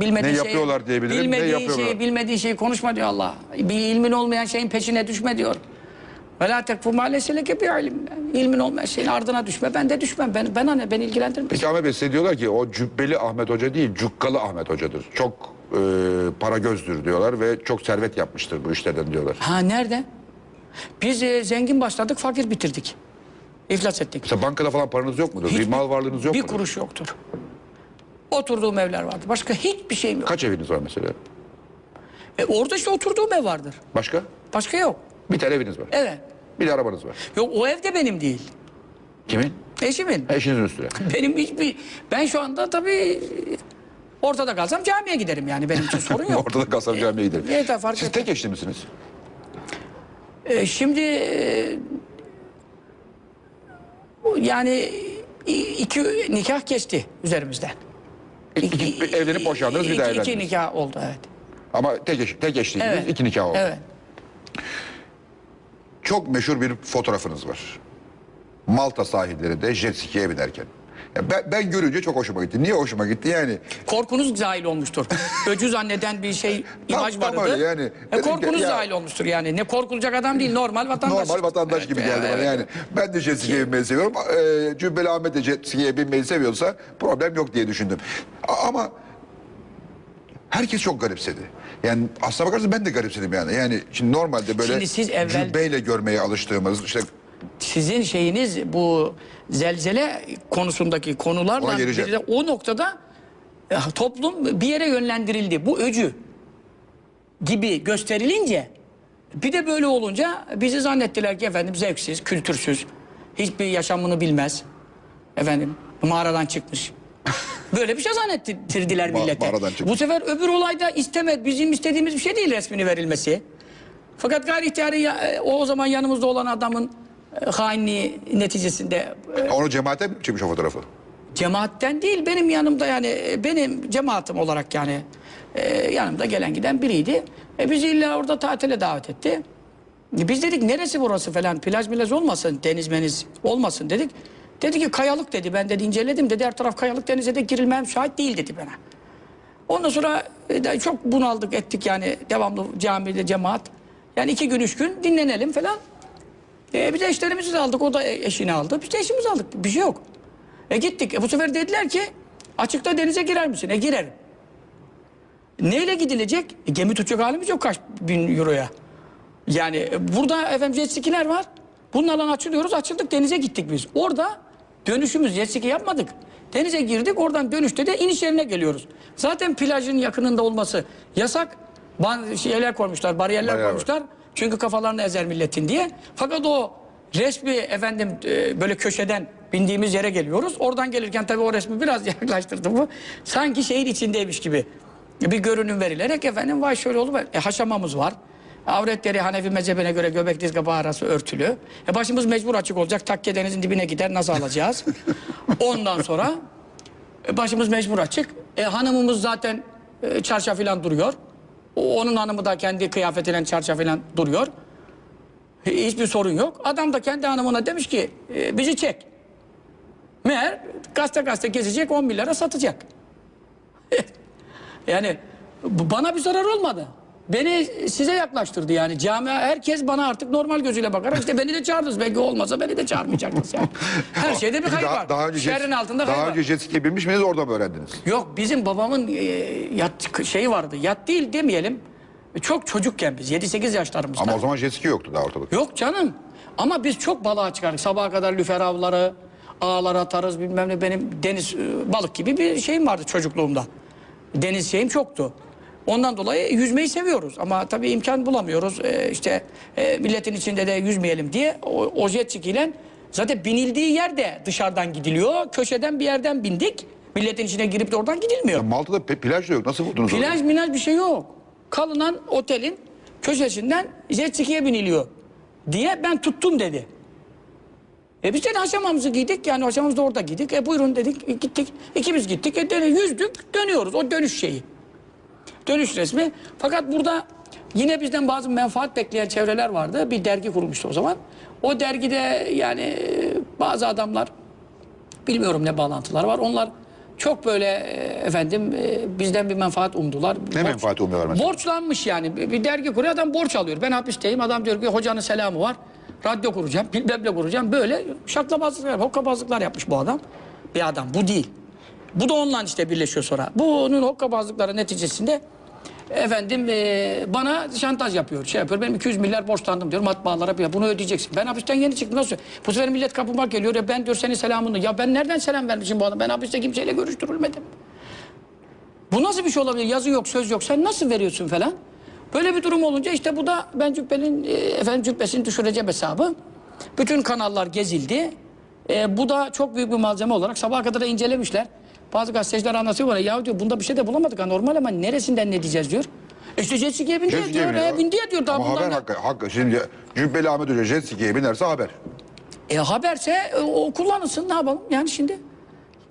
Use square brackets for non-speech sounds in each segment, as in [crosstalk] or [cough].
Bilmediği Ne şeyi- yapıyorlar diyebilirim, ne Bilmediği yapıyorlar? şeyi, bilmediği şeyi konuşma diyor Allah. Bir ilmin olmayan şeyin peşine düşme diyor. Ve la tekfu ma leyse leke bi ilim. İlmin olmayan şeyin ardına düşme. Ben de düşmem. Ben, bana ne? Ben ilgilendirmez. Peki Ahmet Bey size diyorlar ki o cübbeli Ahmet Hoca değil, cukkalı Ahmet Hocadır. Çok e, para gözdür diyorlar ve çok servet yapmıştır bu işlerden diyorlar. Ha nerede? Biz e, zengin başladık, fakir bitirdik. İflas ettik. Mesela bankada falan paranız yok mudur? bir Hiçbir- mal varlığınız yok bir mudur? kuruş yoktur. Oturduğum evler vardı. Başka hiçbir şeyim yok. Kaç eviniz var mesela? E, orada işte oturduğum ev vardır. Başka? Başka yok. Bir tane eviniz var. Evet. Bir de arabanız var. Yok o ev de benim değil. Kimin? Eşimin. Eşinizin üstüne. [laughs] Benim hiçbir... Ben şu anda tabii ortada kalsam camiye giderim yani. Benim için sorun [laughs] yok. Ortada kalsam camiye giderim. Evet, fark Siz etmez. tek eşli misiniz? E, şimdi e, yani i- iki nikah geçti üzerimizden. İki, bir evlenip boşandınız bir daha İki, iki evlendiniz. nikah oldu evet. Ama tek, eş, tek eşliydiniz, Evet. iki nikah oldu. Evet. Çok meşhur bir fotoğrafınız var. Malta sahillerinde jet ski'ye binerken. Ya ben, ben görünce çok hoşuma gitti. Niye hoşuma gitti yani? Korkunuz zahil olmuştur. Öcü zanneden bir şey [laughs] imaj tam vardı. öyle yani. E, korkunuz ya- zahil olmuştur yani. Ne korkulacak adam değil normal vatandaş. Normal vatandaş Evet, gibi geldi bana evet. yani. Ben de jet ski'ye binmeyi seviyorum. Ee, Cübbeli Ahmet de jet ski'ye binmeyi seviyorsa problem yok diye düşündüm. Ama herkes çok garipsedi. Yani aslına bakarsanız ben de garipsedim yani. Yani şimdi normalde böyle Şimdi siz evvel- cübbeyle görmeye alıştığımız işte Sizin şeyiniz bu zelzele konusundaki konularla Ona geleceğim. o noktada e, toplum bir yere yönlendirildi. Bu öcü gibi gösterilince bir de böyle olunca bizi zannettiler ki efendim zevksiz, kültürsüz, hiçbir yaşamını bilmez. Efendim mağaradan çıkmış. [laughs] Böyle bir şey zannettirdiler Ma- millete. mağaradan çıkmış. Bu sefer öbür olayda istemedi. Bizim istediğimiz bir şey değil resmini verilmesi. Fakat gayri ihtiyari ya- e, o, zaman yanımızda olan adamın hainliği neticesinde e, onu cemaate mi çekmiş o fotoğrafı? cemaatten değil benim yanımda yani e, benim cemaatim olarak yani e, yanımda gelen giden biriydi. E, bizi illa orada tatile davet etti. E, biz dedik neresi burası falan plaj milaj olmasın deniz meniz olmasın dedik. Dedi ki kayalık dedi ben dedi inceledim dedi her taraf kayalık denize de girilmem şahit değil dedi bana. Ondan sonra e, çok bunaldık ettik yani devamlı camide cemaat. Yani iki gün üç gün dinlenelim falan. E, biz de eşlerimizi de aldık o da eşini aldı. Biz de eşimizi aldık bir şey yok. E gittik. E, bu sefer dediler ki açıkta denize girer misin? E girerim. Neyle gidilecek? E, gemi tutacak halimiz yok kaç bin euroya. Yani e, burada efendim jet skiler var. Bunlarla açılıyoruz. Açıldık denize gittik biz. Orada dönüşümüz jet ski yapmadık. Denize girdik oradan dönüşte de iniş yerine geliyoruz. Zaten plajın yakınında olması yasak. Ban şeyler koymuşlar, bariyerler Bayağı var. Çünkü kafalarını ezer milletin diye. Fakat o resmi efendim e, böyle köşeden bindiğimiz yere geliyoruz. Oradan gelirken tabii o resmi biraz [laughs] yaklaştırdı bu. Sanki şehir içindeymiş gibi bir görünüm verilerek efendim vay şöyle oldu. E, haşamamız var. Avretleri Hanefi mezhebine göre göbek diz kapağı arası örtülü. E başımız mecbur açık olacak. Takke denizin dibine gider nasıl alacağız? [laughs] Ondan sonra e, başımız mecbur açık. E, hanımımız zaten e, çarşaf falan duruyor. Onun hanımı da kendi kıyafetiyle çarşaf falan duruyor. Hiçbir sorun yok. Adam da kendi hanımına demiş ki e, bizi çek. Meğer gazete gazete gezecek 10 milyara satacak. [laughs] yani bana bir zarar olmadı. Beni size yaklaştırdı yani. Camia herkes bana artık normal gözüyle bakarak işte beni de çağırdınız. Belki olmasa beni de çağırmayacaktınız yani. [laughs] Her şeyde bir hayır daha, var. Daha önce jet, Şerrin altında daha var. önce jet ski'ye binmiş miydiniz orada mı öğrendiniz? Yok bizim babamın e, yat şeyi vardı. Yat değil demeyelim. Çok çocukken biz 7-8 yaşlarımızda. Ama o zaman jet ski yoktu daha ortalıkta. Yok canım. Ama biz çok balığa çıkardık. Sabaha kadar lüfer avları, ağlar atarız bilmem ne. Benim deniz e, balık gibi bir şeyim vardı çocukluğumda. Deniz şeyim çoktu. Ondan dolayı yüzmeyi seviyoruz. Ama tabii imkan bulamıyoruz. E, işte e, milletin içinde de yüzmeyelim diye o, o jet skiyle zaten binildiği yerde dışarıdan gidiliyor. Köşeden bir yerden bindik. Milletin içine girip de oradan gidilmiyor. Malta'da pe- plaj da yok. Nasıl buldunuz orayı? Plaj minaj bir şey yok. Kalınan otelin köşesinden jet ski'ye biniliyor diye ben tuttum dedi. E biz de haşamamızı giydik yani haşamamızı da orada giydik. E buyurun dedik e, gittik. İkimiz gittik. E dön- yüzdük dönüyoruz o dönüş şeyi. Dönüş resmi. Fakat burada yine bizden bazı menfaat bekleyen çevreler vardı. Bir dergi kurulmuştu o zaman. O dergide yani e, bazı adamlar bilmiyorum ne bağlantılar var. Onlar çok böyle e, efendim e, bizden bir menfaat umdular. Ne menfaati umuyorlar mesela? Borçlanmış yani. Bir, dergi kuruyor adam borç alıyor. Ben hapisteyim. Adam diyor ki hocanın selamı var. Radyo kuracağım. [laughs] Bilmem ne kuracağım. Böyle şaklabazlıklar, hokkabazlıklar yapmış bu adam. Bir adam. Bu değil. Bu da onunla işte birleşiyor sonra. Bunun hokkabazlıkları neticesinde efendim e, bana şantaj yapıyor. Şey yapıyor. Benim 200 milyar borçlandım diyor matbaalara. Ya bunu ödeyeceksin. Ben hapisten yeni çıktım. Nasıl? Bu sefer millet kapıma geliyor. Ya ben diyor senin selamını. Ya ben nereden selam vermişim bu adam? Ben hapiste kimseyle görüştürülmedim. Bu nasıl bir şey olabilir? Yazı yok, söz yok. Sen nasıl veriyorsun falan? Böyle bir durum olunca işte bu da ben cübbenin e, efendim cübbesini düşüreceğim hesabı. Bütün kanallar gezildi. E, bu da çok büyük bir malzeme olarak sabaha kadar da incelemişler. Bazı gazeteciler anlatıyor bana ya diyor bunda bir şey de bulamadık normal ama neresinden ne diyeceğiz diyor. E İşte jet ski'ye bindi ya diyor. E, bindi ya diyor. Daha Ama bundan haber ne- hakkı, hakkı. Şimdi Cübbeli Ahmet Hoca jet ski'ye binerse haber. E haberse e, o kullanılsın ne yapalım yani şimdi.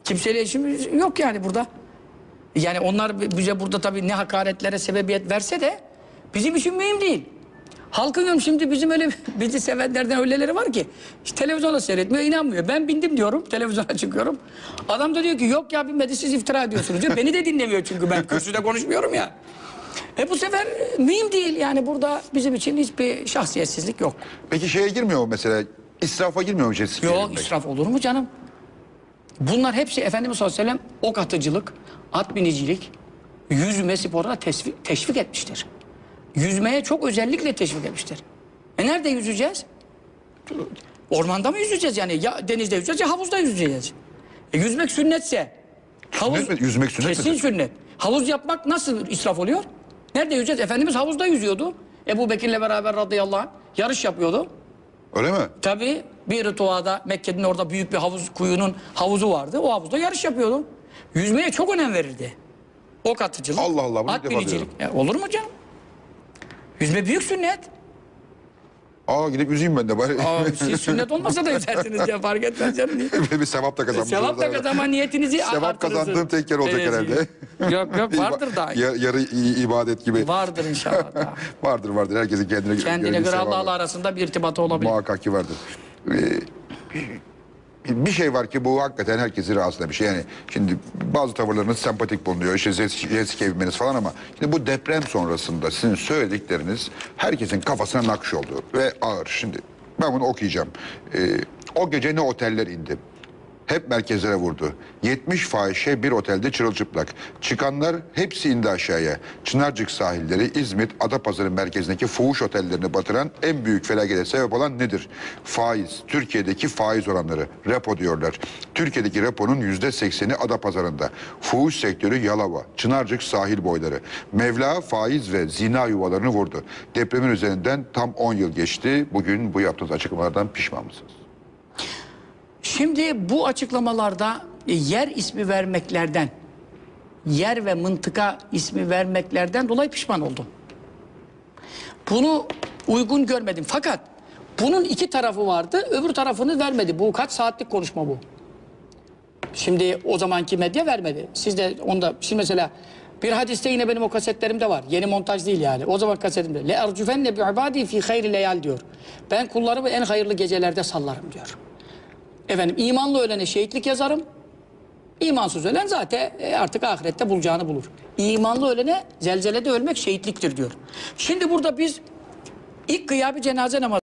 Kimseyle işimiz yok yani burada. Yani onlar bi- bize burada tabii ne hakaretlere sebebiyet verse de bizim için mühim değil. Halkın diyorum şimdi bizim öyle [laughs] bizi sevenlerden öyleleri var ki hiç televizyona seyretmiyor inanmıyor. Ben bindim diyorum televizyona çıkıyorum. Adam da diyor ki yok ya binmedi siz iftira ediyorsunuz diyor. Beni de dinlemiyor çünkü ben kürsüde konuşmuyorum ya. E bu sefer mühim değil yani burada bizim için hiçbir şahsiyetsizlik yok. Peki şeye girmiyor mu mesela? İsrafa girmiyor mu jet ski'ye Yok israf olur mu canım? Bunlar hepsi Efendimiz sallallahu aleyhi ve sellem ok atıcılık, at binicilik, yüzme sporuna teşvik, teşvik etmiştir. Yüzmeye çok özellikle teşvik etmiştir. E nerede yüzeceğiz? Ormanda mı yüzeceğiz yani? Ya denizde yüzeceğiz ya havuzda yüzeceğiz. E yüzmek sünnetse. Havuz, mi? Yüzmek sünnet Kesin midir? sünnet. Havuz yapmak nasıl israf oluyor? Nerede yüzeceğiz? Efendimiz havuzda yüzüyordu. Ebu Bekir'le beraber radıyallahu anh yarış yapıyordu. Öyle mi? Tabii bir rituada Mekke'nin orada büyük bir havuz kuyunun havuzu vardı. O havuzda yarış yapıyordu. Yüzmeye çok önem verirdi. Ok atıcılık, Allah Allah, bunu at ilk defa binicilik. Ya olur mu canım? Yüzme büyük sünnet. Aa gidip yüzeyim ben de bari. Aa, [laughs] siz sünnet olmasa da yüzersiniz ya fark etmez canım. [laughs] bir sevap da kazanmış. Sevap da kazanma niyetinizi Sevap artırırsınız. kazandığım tek yer olacak Evet. herhalde. Yok yok vardır da. Ya- yarı i- ibadet gibi. Vardır inşallah. da. [laughs] vardır vardır. Herkesin kendine göre Kendine göre sevabı Allah'la arasında bir irtibatı olabilir. Muhakkak ki vardır. Ee, bir şey var ki bu hakikaten herkesi rahatsız bir şey. Yani şimdi bazı tavırlarınız sempatik bulunuyor. İşte jet binmeniz falan ama şimdi bu deprem sonrasında sizin söyledikleriniz herkesin kafasına nakş oldu ve ağır. Şimdi ben bunu okuyacağım. Ee, o gece ne oteller indi. Hep merkezlere vurdu. 70 fahişe bir otelde çırılçıplak. Çıkanlar hepsi indi aşağıya. Çınarcık sahilleri, İzmit, Adapazarı merkezindeki fuhuş otellerini batıran en büyük felakete sebep olan nedir? Faiz. Türkiye'deki faiz oranları. Repo diyorlar. Türkiye'deki reponun yüzde sekseni Adapazarı'nda. Fuhuş sektörü Yalova, Çınarcık sahil boyları. Mevla faiz ve zina yuvalarını vurdu. Depremin üzerinden tam 10 yıl geçti. Bugün bu yaptığınız açıklamalardan pişman mısınız? Şimdi bu açıklamalarda e, yer ismi vermeklerden, yer ve mıntıka ismi vermeklerden dolayı pişman oldum. Bunu uygun görmedim. Fakat bunun iki tarafı vardı, öbür tarafını vermedi. Bu kaç saatlik konuşma bu? Şimdi o zamanki medya vermedi. Siz de onda, şimdi mesela bir hadiste yine benim o kasetlerimde var. Yeni montaj değil yani. O zaman kasetimde. Le ercufenne bi ibadi fi hayri leyal diyor. Ben kullarımı en hayırlı gecelerde sallarım diyor. Efendim imanlı ölene şehitlik yazarım. İmansız ölen zaten e, artık ahirette bulacağını bulur. İmanlı ölene zelzelede ölmek şehitliktir diyor. Şimdi burada biz ilk kıya bir cenaze namazı